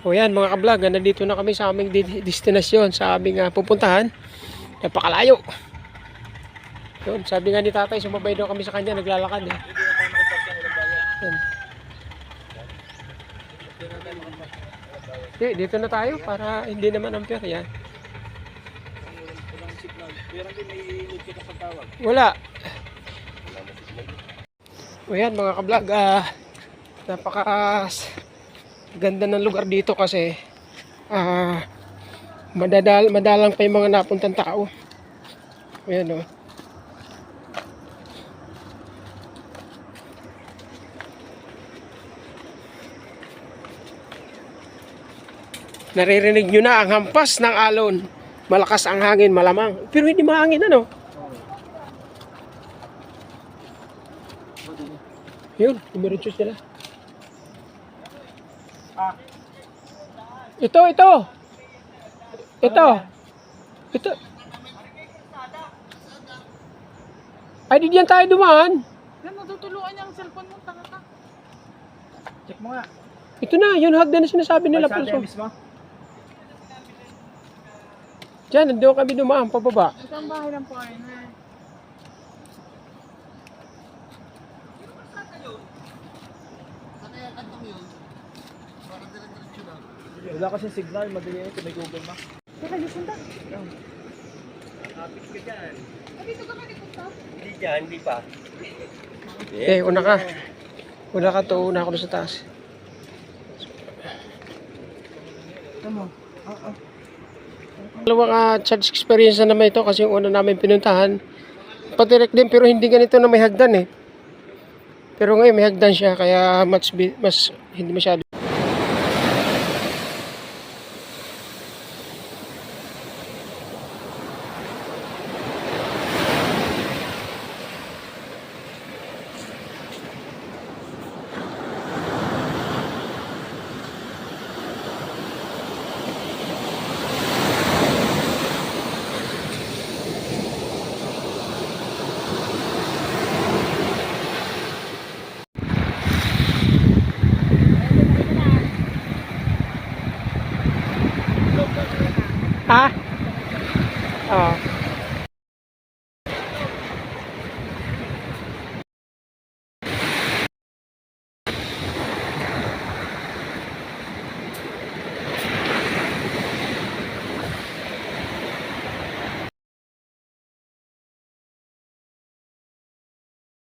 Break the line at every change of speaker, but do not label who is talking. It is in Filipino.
O yan mga kablog, ah, nandito na kami sa aming destinasyon, sa aming ah, pupuntahan. Napakalayo. Yun, sabi nga ni tatay, sumabay daw kami sa kanya, naglalakad eh. Yan. Di, dito na tayo para hindi naman ampere yan. Wala. O yan mga kablog, ah, napaka ganda ng lugar dito kasi ah madadal madalang pa yung mga napuntang tao. Ayan o. Naririnig nyo na ang hampas ng alon. Malakas ang hangin, malamang. Pero hindi mahangin ano. Yun, dumiretso sila. Ito, ito. Ito. Ito. Ay, di diyan tayo dumaan.
Yan, natutuluan niya ang cellphone mo, tanga ka.
Check mo nga.
Ito na, yun hagdan na sinasabi nila. Pulso.
yan mismo.
Diyan, nandiyo kami dumaan, pababa.
Ito ang bahay ng foreigner.
Wala kasi signal, madali yun may Google Maps.
Teka, listen ka.
Hindi dyan, hindi pa.
Eh, una ka. Una ka to, una ako sa taas.
Tama. Ah, ah.
Dalawang uh, charge experience na naman ito kasi yung una namin pinuntahan. Patirek din pero hindi ganito na may hagdan eh. Pero ngayon may hagdan siya kaya mas, mas hindi masyado. Ha? Oh.